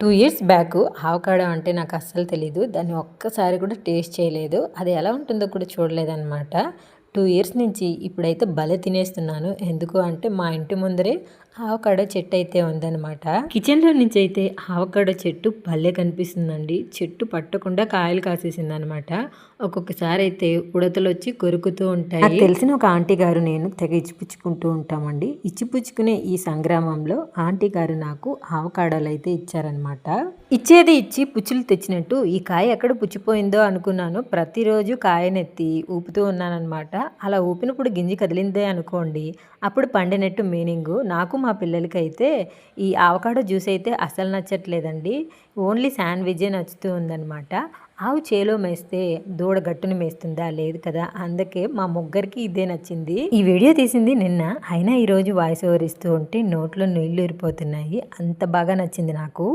Two years back avocado అంటే నాకు అస్సలు తెలీదు. దాన్ని ఒక్కసారి కూడా టేస్ట్ చేయలేదు. అది ఎలా ఉంటుందో కూడా చూడలేదన్నమాట. టూ ఇయర్స్ నుంచి ఇప్పుడైతే భలే తినేస్తున్నాను. ఎందుకు అంటే మా ఇంటి ముందరే ఆవకాడో చెట్టు అయితే ఉందన్నమాట. కిచెన్లో నుంచి అయితే ఆవకాడో చెట్టు భలే కనిపిస్తుందండి. చెట్టు పట్టకుండా కాయలు కాసేసింది అనమాట ఒక్కొక్కసారి అయితే ఉడతలు వచ్చి కొరుకుతూ ఉంటాయి. తెలిసిన ఒక ఆంటీ గారు నేను తెగ ఇచ్చిపుచ్చుకుంటూ ఉంటామండి. ఇచ్చిపుచ్చుకునే ఈ సంగ్రామంలో ఆంటీ గారు నాకు ఆవకాడోలు అయితే ఇచ్చారనమాట ఇచ్చేది ఇచ్చి పుచ్చులు తెచ్చినట్టు ఈ కాయ ఎక్కడ పుచ్చిపోయిందో అనుకున్నాను. ప్రతిరోజు కాయనెత్తి ఊపుతూ ఉన్నానమాట అలా ఊపినప్పుడు గింజి కదిలిందే అనుకోండి. అప్పుడు పండినట్టు మీనింగు. నాకు మా పిల్లలకి అయితే ఈ ఆవకాడో జ్యూస్ అయితే అసలు నచ్చట్లేదండి. ఓన్లీ శాండ్విజే నచ్చుతూ ఉందన్నమాట. ఆవు చేలో మేస్తే దూడ గట్టును మేస్తుందా? లేదు కదా? అందుకే మా ముగ్గురికి ఇదే నచ్చింది. ఈ వీడియో తీసింది నిన్న. అయినా ఈరోజు వాయిస్ ఓవర్ ఇస్తూ ఉంటే నోట్లో నీళ్ళు ఊరిపోతున్నాయి. అంత బాగా నచ్చింది నాకు.